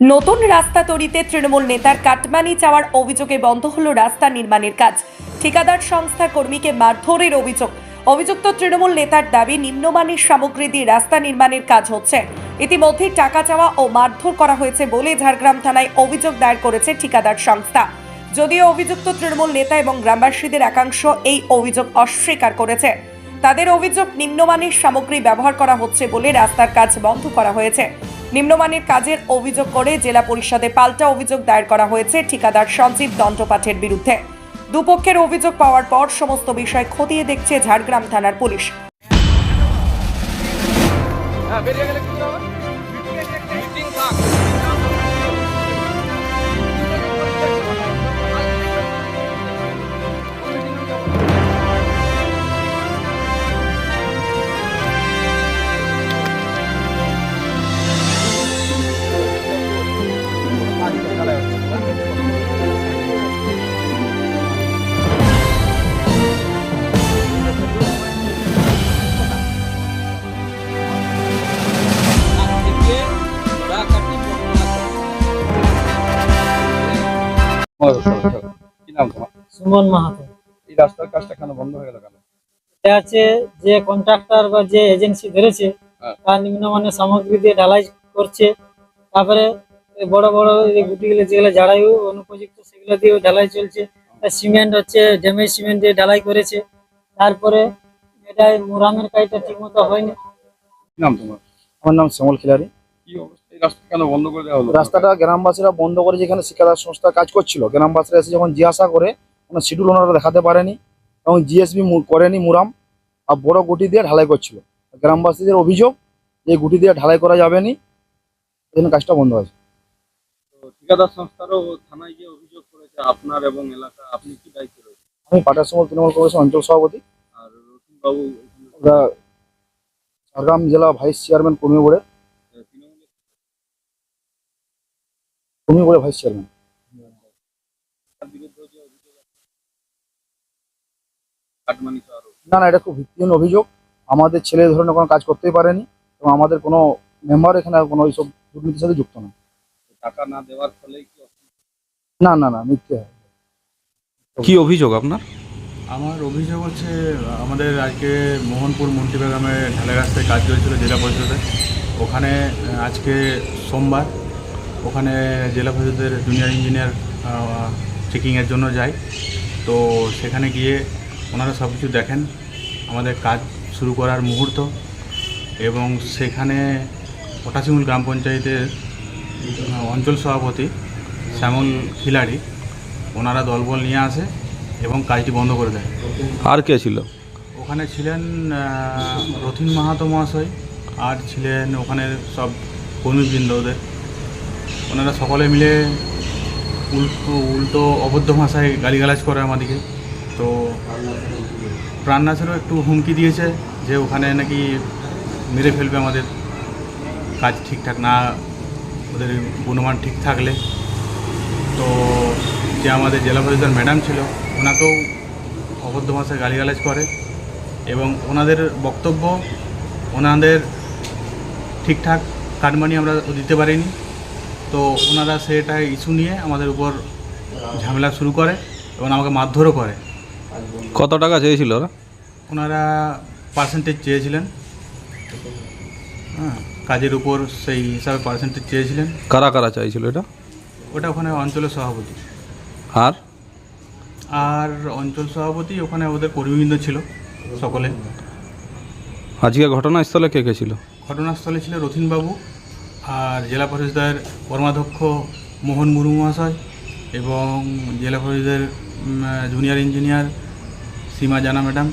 নতুন রাস্তা তৈরিতে তৃণমূল নেতার কাটমানি চাওয়ার অভিযোগে বন্ধ হলো রাস্তা নির্মাণের কাজ। ঠিকাদার সংস্থার কর্মীকে মারধরের অভিযোগ। অভিযুক্ত তৃণমূল নেতার দাবি, নিম্নমানের সামগ্রী দিয়ে রাস্তা নির্মাণের কাজ হচ্ছে। ইতিমধ্যেই টাকা চাওয়া ও মারধর করা হয়েছে বলে ঝাড়গ্রাম থানায় অভিযোগ দায়ের করেছে ঠিকাদার সংস্থা। যদিও অভিযুক্ত তৃণমূল নেতা এবং গ্রামবাসীদের একাংশ এই অভিযোগ অস্বীকার করেছে। তাদের অভিযোগ, নিম্নমানের সামগ্রী ব্যবহার করা হচ্ছে বলে রাস্তার কাজ বন্ধ করা হয়েছে। নিম্নমানের কাজের অভিযোগ করে জেলা পরিষদে পাল্টা অভিযোগ দায়ের করা হয়েছে ঠিকাদার সঞ্জীব দণ্ডপাঠের বিরুদ্ধে। দুপক্ষের অভিযোগ পাওয়ার পর সমস্ত বিষয় খতিয়ে দেখছে ঝাড়গ্রাম থানার পুলিশ। কি নাম তোমার সুমন মাহাতো এই রাস্তার কাজটা কেন বন্ধ হয়ে গেল কেন এটা আছে যে কন্ট্রাক্টর বা যে এজেন্সি ধরেছে হ্যাঁ। তার নিম্নমানের সামগ্রী দিয়ে ঢালাই করছে তারপরে বড় বড় গুটিগুলো যেগুলো ঝাড়াই অনুপযুক্ত সেগুলো দিয়ে ঢালাই চলছে। সিমেন্ট হচ্ছে ড্যামেজ সিমেন্ট দিয়ে ঢালাই করেছে। তারপরে এটা মোরামের কাজটা ঠিক মতো হয়নি নাম তোমার? আমার নাম শ্যামল খিলারি কি অবস্থা? এই রাস্তা কেন বন্ধ করে দেওয়া হলো? রাস্তাটা গ্রামবাসীরা বন্ধ করে যেখানে শিক্ষাদার সংস্থা কাজ করছিল। গ্রামবাসীরা এসে যখন জিজ্ঞাসা করে কোনো শিডিউল ওনারা দেখাতে পারেনি এবং জিএসবি করেনি মুরাম আর বড় গুটি দিয়ে ঢালাই করছিল। গ্রামবাসীদের অভিযোগ যে এই গুটি দিয়ে ঢালাই করা যাবে নি এই জন্য কাজটা বন্ধ আছে ঠিকাদার সংস্থারও থানায় গিয়ে অভিযোগ করেছে আপনার এবং এলাকা আপনি কি দায়িত্ব রয়েছে আমি পাটার সমল তৃণমূল কংগ্রেসের অঞ্চল সভাপতি। আর রতন বাবু ওরা ঝাড়গ্রাম জেলা ভাইস চেয়ারম্যান কর্মী বোর্ডের তৃণমূলের কর্মী বোর্ডের ভাইস চেয়ারম্যান। না না এটা খুব ভিত্তিহীন অভিযোগ। আমাদের ছেলে ধরনের কোনো কাজ করতেই পারেনি এবং আমাদের কোনো মেম্বার এখানে কোনো এইসব দুর্নীতির সাথে যুক্ত না টাকা না দেওয়ার ফলেই কি? না না না মিথ্যে কি অভিযোগ আপনার? আমার অভিযোগ হচ্ছে আমাদের আজকে মোহনপুর মুন্টিবাগামে ঢালাই রাস্তায় কাজ চলছিল জেলা পরিষদে ওখানে আজকে সোমবার ওখানে জেলা পরিষদের জুনিয়র ইঞ্জিনিয়ার চেকিংয়ের জন্য যায় তো সেখানে গিয়ে ওনারা সব কিছু দেখেন। আমাদের কাজ শুরু করার মুহূর্ত এবং সেখানে পটাশিমুল গ্রাম পঞ্চায়েতের অঞ্চল সভাপতি শ্যামল খিলাড়ি ওনারা দলবল নিয়ে আসে এবং কাজটি বন্ধ করে দেয়। আর কে ছিল? ওখানে ছিলেন রথিন মাহাতো মহাশয় আর ছিলেন ওখানে সব কর্মীবৃন্দ ওদের ওনারা সকলে মিলে উল্টো উল্টো অবদ্ধ ভাষায় গালিগালাজ করে আমাদেরকে। তো প্রাণনাথেরও একটু হুমকি দিয়েছে যে ওখানে নাকি মেরে ফেলবে আমাদের। কাজ ঠিকঠাক না ওদের গুণমান ঠিক থাকলে। তো যে আমাদের জেলা পরিষদের ম্যাডাম ছিল ওনাকেও অবদ্ধ ভাষায় গালিগালাজ করে এবং ওনাদের বক্তব্য ওনাদের ঠিকঠাক কাটমানি আমরা দিতে পারিনি। তো ওনারা সেটা ইস্যু নিয়ে আমাদের উপর ঝামেলা শুরু করে এবং আমাকে মারধরও করে। কত টাকা চেয়েছিল ওরা? ওনারা পার্সেন্টেজ চেয়েছিলেন। হ্যাঁ কাজের উপর সেই হিসাবে পার্সেন্টেজ চেয়েছিলেন। কারা কারা চাইছিল এটা? ওটা ওখানে অঞ্চলের সভাপতি। আর? আর অঞ্চল সভাপতি ওখানে ওদের কর্মীবৃন্দ ছিল সকলে। আজকে ঘটনাস্থলে কে কে ছিল? ঘটনাস্থলে ছিল রথিনবাবু আর জেলা পরিষদের কর্মাধ্যক্ষ মোহন মুর্মু মহাশয় এবং জেলা পরিষদের জুনিয়র ইঞ্জিনিয়ার সীমা জানা ম্যাডাম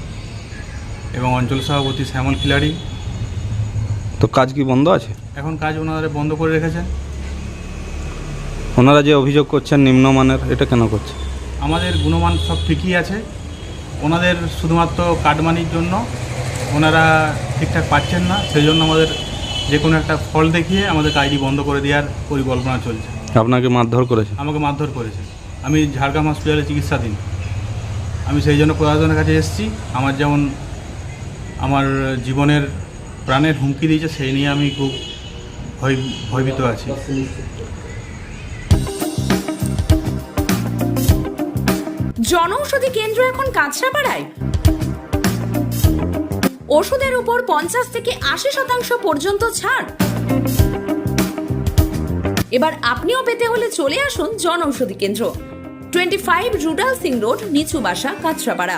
এবং অঞ্চল সভাপতি শ্যামল খিলাড়ি তো কাজ কি বন্ধ আছে? এখন কাজ ওনারা বন্ধ করে রেখেছেন। ওনারা যে অভিযোগ করছেন নিম্নমানের এটা কেন করছে আমাদের গুণমান সব ঠিকই আছে। ওনাদের শুধুমাত্র কাটমানির জন্য ওনারা ঠিকঠাক পাচ্ছেন না। সেই জন্য আমাদের যে কোনো একটা ফল দেখিয়ে আমাদের কাজটি বন্ধ করে দেওয়ার পরিকল্পনা চলছে। আপনাকে মারধর করেছে? আমাকে মারধর করেছে। আমি ঝাড়গ্রাম হসপিটালে চিকিৎসাধীন। আমি সেই জন্য প্রশাসনের কাছে এসেছি। আমার যেমন আমার জীবনের প্রাণের হুমকি দিয়েছে, সেই নিয়ে আমি খুব ভয়ভীত আছি। জনঔষধি কেন্দ্র এখন কাঁচরাপাড়ায়। ওষুধের উপর পঞ্চাশ থেকে আশি শতাংশ পর্যন্ত ছাড়। এবার আপনিও পেতে হলে চলে আসুন Janaushadhi Kendra. Twenty five Rudal Singh road নিচু বাসা কাঁচরাপাড়া।